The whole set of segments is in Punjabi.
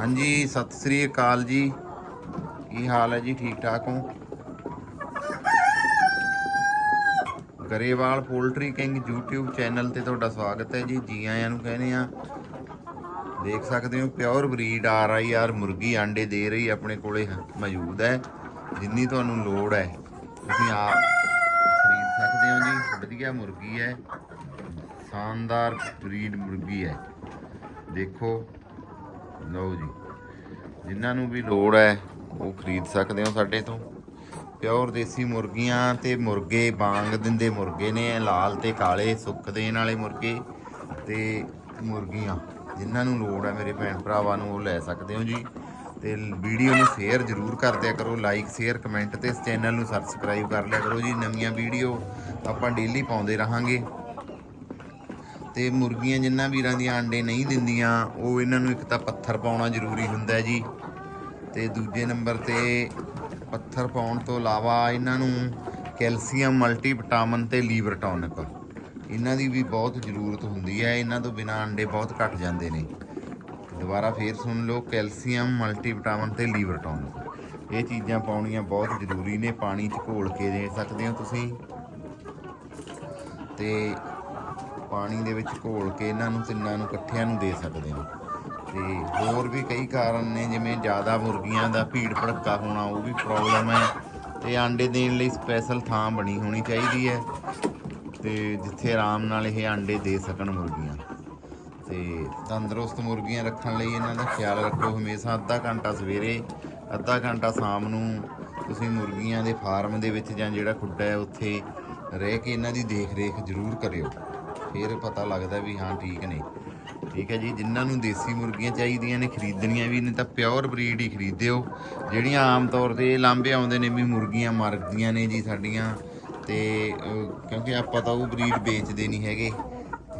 ਹਾਂਜੀ, ਸਤਿ ਸ੍ਰੀ ਅਕਾਲ ਜੀ। ਕੀ ਹਾਲ ਹੈ ਜੀ? ਠੀਕ ਠਾਕ ਹੋ? Grewal poultry king YouTube channel ਤੇ ਤੁਹਾਡਾ ਸਵਾਗਤ ਹੈ ਜੀ। ਜੀ ਆਇਆਂ ਨੂੰ ਕਹਿੰਦੇ ਆ ਦੇਖ ਸਕਦੇ ਹੋ, pure breed R I R ਮੁਰਗੀ ਆਂਡੇ ਦੇ ਰਹੀ ਆਪਣੇ ਕੋਲੇ ਮੌਜੂਦ ਹੈ। ਜਿੰਨੀ ਤੁਹਾਨੂੰ ਲੋੜ ਹੈ, ਤੁਸੀਂ ਆਪ ਖਰੀਦ ਸਕਦੇ ਹੋ ਜੀ। ਵਧੀਆ ਮੁਰਗੀ ਹੈ। ਸ਼ਾਨਦਾਰ ਬਰੀਡ ਮੁਰਗੀ ਹੈ। ਦੇਖੋ ਲਓ ਜੀ। ਜਿਨ੍ਹਾਂ ਨੂੰ ਵੀ ਲੋੜ ਹੈ, ਉਹ ਖਰੀਦ ਸਕਦੇ ਹੋ ਸਾਡੇ ਤੋਂ। ਪਿਓਰ ਦੇਸੀ ਮੁਰਗੀਆਂ ਤੇ ਮੁਰਗੇ, ਬਾਂਗ ਦਿੰਦੇ ਮੁਰਗੇ ਨੇ, ਲਾਲ ਤੇ ਕਾਲੇ, ਸੁੱਕ ਦੇਣ ਵਾਲੇ ਮੁਰਗੇ ਤੇ ਮੁਰਗੀਆਂ। ਜਿਨ੍ਹਾਂ ਨੂੰ ਲੋੜ ਹੈ, ਮੇਰੇ ਭੈਣ ਭਰਾਵਾਂ ਨੂੰ ਉਹ ਲੈ ਸਕਦੇ ਹੋ ਜੀ। ਤੇ ਵੀਡੀਓ ਨੂੰ ਸ਼ੇਅਰ ਜ਼ਰੂਰ ਕਰ ਦਿਆ ਕਰੋ, ਲਾਈਕ, ਸ਼ੇਅਰ, ਕਮੈਂਟ ਤੇ ਇਸ ਚੈਨਲ ਨੂੰ ਸਬਸਕ੍ਰਾਈਬ ਕਰ ਲਿਆ ਕਰੋ ਜੀ। ਨਵੀਆਂ ਵੀਡੀਓ ਆਪਾਂ ਡੇਲੀ ਪਾਉਂਦੇ ਰਹਾਂਗੇ। ਤੇ ਮੁਰਗੀਆਂ ਜਿਨ੍ਹਾਂ ਵੀਰਾਂ ਦੀਆਂ ਆਂਡੇ ਨਹੀਂ ਦਿੰਦੀਆਂ, ਉਹ ਇਹਨਾਂ ਨੂੰ ਇੱਕ ਤਾਂ ਪੱਥਰ ਪਾਉਣਾ ਜ਼ਰੂਰੀ ਹੁੰਦਾ ਹੈ ਜੀ। ਤੇ ਦੂਜੇ ਨੰਬਰ ਤੇ ਪੱਥਰ ਪਾਉਣ ਤੋਂ ਇਲਾਵਾ ਇਹਨਾਂ ਨੂੰ ਕੈਲਸ਼ੀਅਮ, ਮਲਟੀਵਿਟਾਮਿਨ ਤੇ ਲੀਵਰ ਟੌਨਿਕ। ਇਹਨਾਂ ਦੀ ਵੀ ਬਹੁਤ ਜ਼ਰੂਰਤ ਹੁੰਦੀ ਹੈ, ਇਹਨਾਂ ਤੋਂ ਬਿਨਾਂ ਅੰਡੇ ਬਹੁਤ ਘਟ ਜਾਂਦੇ ਨੇ। ਦੁਬਾਰਾ ਫੇਰ ਸੁਣ ਲਓ, ਕੈਲਸ਼ੀਅਮ, ਮਲਟੀਵਿਟਾਮਿਨ ਤੇ ਲੀਵਰ ਟੌਨਿਕ। ਇਹ ਚੀਜ਼ਾਂ ਪਾਉਣੀਆਂ ਬਹੁਤ ਜ਼ਰੂਰੀ ਨੇ, ਪਾਣੀ 'ਚ ਘੋਲ ਕੇ ਦੇ ਸਕਦੇ ਹੋ ਤੁਸੀਂ। ਤੇ ਪਾਣੀ ਦੇ ਵਿੱਚ ਘੋਲ ਕੇ ਇਹਨਾਂ ਨੂੰ ਤਿੰਨਾਂ ਨੂੰ ਇਕੱਠਿਆਂ ਨੂੰ ਦੇ ਸਕਦੇ ਹੋ। ਤੇ ਹੋਰ ਵੀ ਕਈ ਕਾਰਨ ਨੇ, ਜਿਵੇਂ ਜ਼ਿਆਦਾ ਮੁਰਗੀਆਂ ਦਾ ਭੀੜ ਭੜੱਕਾ ਹੋਣਾ, ਉਹ ਵੀ ਪ੍ਰੋਬਲਮ ਹੈ। ਤੇ ਆਂਡੇ ਦੇਣ ਲਈ ਸਪੈਸ਼ਲ ਥਾਂ ਬਣੀ ਹੋਣੀ ਚਾਹੀਦੀ ਹੈ। ਤੇ ਜਿੱਥੇ ਆਰਾਮ ਨਾਲ ਇਹ ਆਂਡੇ ਦੇ ਸਕਣ ਮੁਰਗੀਆਂ। ਤੇ ਤੰਦਰੁਸਤ ਮੁਰਗੀਆਂ ਰੱਖਣ ਲਈ ਇਹਨਾਂ ਦਾ ਖਿਆਲ ਰੱਖੋ। ਹਮੇਸ਼ਾ ਅੱਧਾ ਘੰਟਾ ਸਵੇਰੇ, ਅੱਧਾ ਘੰਟਾ ਸ਼ਾਮ ਨੂੰ ਤੁਸੀਂ ਮੁਰਗੀਆਂ ਦੇ ਫਾਰਮ ਦੇ ਵਿੱਚ ਜਾਂ ਜਿਹੜਾ ਖੁੱਡਾ ਹੈ, ਉੱਥੇ ਰਹਿ ਕੇ ਇਹਨਾਂ ਦੀ ਦੇਖ ਰੇਖ ਜ਼ਰੂਰ ਕਰਿਓ। ਫਿਰ ਪਤਾ ਲੱਗਦਾ ਵੀ ਹਾਂ ਠੀਕ ਨੇ। ਠੀਕ ਹੈ ਜੀ, ਜਿਨ੍ਹਾਂ ਨੂੰ ਦੇਸੀ ਮੁਰਗੀਆਂ ਚਾਹੀਦੀਆਂ ਨੇ, ਖਰੀਦਣੀਆਂ ਵੀ ਨੇ ਤਾਂ ਪਿਓਰ ਬਰੀਡ ਹੀ ਖਰੀਦਿਓ। ਜਿਹੜੀਆਂ ਆਮ ਤੌਰ ਤੇ ਇਹ ਲਾਂਭੇ ਆਉਂਦੇ ਨੇ ਵੀ ਮੁਰਗੀਆਂ ਮਰਦੀਆਂ ਨੇ ਜੀ ਸਾਡੀਆਂ, ਤੇ ਕਿਉਂਕਿ ਆਪਾਂ ਤਾਂ ਉਹ ਬਰੀਡ ਵੇਚਦੇ ਨਹੀਂ ਹੈਗੇ।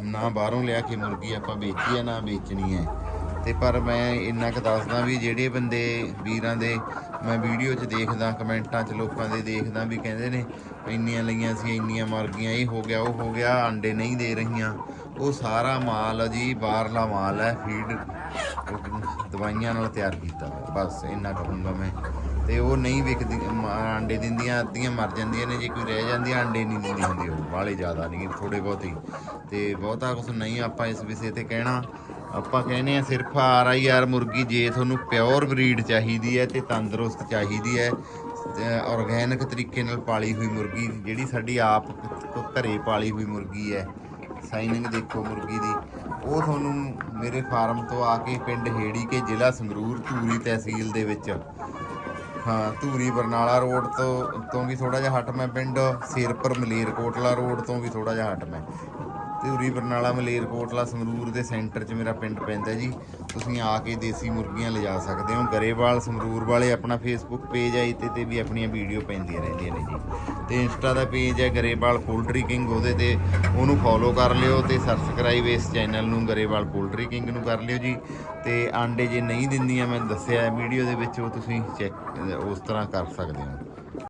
ਨਾ ਬਾਹਰੋਂ ਲਿਆ ਕੇ ਮੁਰਗੀ ਆਪਾਂ ਵੇਚੀ ਆ, ਨਾ ਵੇਚਣੀ ਹੈ। ਤੇ ਪਰ ਮੈਂ ਇੰਨਾ ਕੁ ਦੱਸਦਾ ਵੀ ਜਿਹੜੇ ਬੰਦੇ ਵੀਰਾਂ ਦੇ ਮੈਂ ਵੀਡੀਓ 'ਚ ਦੇਖਦਾ, ਕਮੈਂਟਾਂ 'ਚ ਲੋਕਾਂ ਦੇ ਦੇਖਦਾ ਵੀ ਕਹਿੰਦੇ ਨੇ ਇੰਨੀਆਂ ਲਈਆਂ ਸੀ, ਇੰਨੀਆਂ ਮਰ ਗਈਆਂ, ਇਹ ਹੋ ਗਿਆ, ਉਹ ਹੋ ਗਿਆ, ਆਂਡੇ ਨਹੀਂ ਦੇ ਰਹੀਆਂ। ਉਹ ਸਾਰਾ ਮਾਲ ਜੀ, ਬਾਹਰਲਾ ਮਾਲ ਹੈ ਫੀਡ ਦਵਾਈਆਂ ਨਾਲ ਤਿਆਰ ਕੀਤਾ ਬਸ ਇੰਨਾ ਕਹੂੰਗਾ ਮੈਂ। ਤੇ ਉਹ ਨਹੀਂ ਵਿਕਦੀ ਆਂਡੇ ਦਿੰਦੀਆਂ, ਅੱਧੀਆਂ ਮਰ ਜਾਂਦੀਆਂ ਨੇ, ਜੇ ਕੋਈ ਰਹਿ ਜਾਂਦੀ, ਆਂਡੇ ਨਹੀਂ ਦਿੰਦੀ ਹੁੰਦੀ, ਉਹ ਬਾਲੇ ਜ਼ਿਆਦਾ ਨਹੀਂ ਥੋੜੇ ਬਹੁਤ। ਹੀ ਤੇ ਬਹੁਤਾ ਕੁਝ ਨਹੀਂ, ਆਪਾਂ ਇਸ ਵਿਸ਼ੇ ਤੇ ਕਹਿਣਾ, ਆਪਾਂ ਕਹਿੰਦੇ ਆ ਸਿਰਫ ਆਰ ਆਈ ਆਰ ਮੁਰਗੀ ਜੇ ਤੁਹਾਨੂੰ ਪਿਓਰ ਬਰੀਡ ਚਾਹੀਦੀ ਹੈ ਤੇ ਤੰਦਰੁਸਤ ਚਾਹੀਦੀ ਹੈ ਆਰਗੈਨਿਕ ਤਰੀਕੇ ਨਾਲ ਪਾਲੀ ਹੋਈ ਮੁਰਗੀ, ਜਿਹੜੀ ਸਾਡੀ ਆਪ ਘਰੇ ਪਾਲੀ ਹੋਈ ਮੁਰਗੀ ਹੈ, ਸਾਈਨਿੰਗ ਦੇਖੋ ਮੁਰਗੀ ਦੀ, ਉਹ ਤੁਹਾਨੂੰ ਮੇਰੇ ਫਾਰਮ ਤੋਂ ਆ ਕੇ ਪਿੰਡ ਹੇੜੀ ਕੇ ਜ਼ਿਲ੍ਹਾ ਸੰਗਰੂਰ ਧੂਰੀ ਤਹਿਸੀਲ ਦੇ ਵਿੱਚ ਹਾਂ, ਧੂਰੀ ਬਰਨਾਲਾ ਰੋਡ ਤੋਂ ਤੋਂ ਵੀ ਥੋੜਾ ਜਿਹਾ ਹਟ ਮੈਂ, ਪਿੰਡ ਸਿਰਪੁਰ ਮਲੇਰਕੋਟਲਾ ਰੋਡ ਤੋਂ ਵੀ ਥੋੜਾ ਜਿਹਾ ਹਟ ਮੈਂ। ਧੂਰੀ, ਬਰਨਾਲਾ ਮਲੇਰਕੋਟਲਾ ਸੰਗਰੂਰ ਦੇ ਸੈਂਟਰ 'ਚ ਮੇਰਾ ਪਿੰਡ ਪੈਂਦਾ ਜੀ। ਤੁਸੀਂ ਆ ਕੇ ਦੇਸੀ ਮੁਰਗੀਆਂ ਲਿਜਾ ਸਕਦੇ ਹੋ। ਗਰੇਵਾਲ, ਸੰਗਰੂਰ ਵਾਲੇ ਆਪਣਾ ਫੇਸਬੁੱਕ ਪੇਜ ਹੈ ਤੇ ਤੇ ਵੀ ਆਪਣੀਆਂ ਵੀਡੀਓ ਪੈਂਦੀਆਂ ਰਹਿੰਦੀਆਂ ਨੇ ਜੀ। ਤੇ ਇੰਸਟਾ ਦਾ ਪੇਜ ਹੈ ਗਰੇਵਾਲ ਪੋਲਟਰੀ ਕਿੰਗ ਉਹਦੇ ਤੇ ਉਹਨੂੰ ਫੋਲੋ ਕਰ ਲਿਓ ਤੇ ਸਬਸਕ੍ਰਾਈਬ ਇਸ ਚੈਨਲ ਨੂੰ ਗਰੇਵਾਲ ਪੋਲਟਰੀ ਕਿੰਗ ਨੂੰ ਕਰ ਲਿਓ ਜੀ। ਤੇ ਆਂਡੇ ਜੇ ਨਹੀਂ ਦਿੰਦੀਆਂ, ਮੈਂ ਦੱਸਿਆ ਵੀਡੀਓ ਦੇ ਵਿੱਚ, ਉਹ ਤੁਸੀਂ ਚੈੱਕ ਉਸ ਤਰ੍ਹਾਂ ਕਰ ਸਕਦੇ ਹੋ।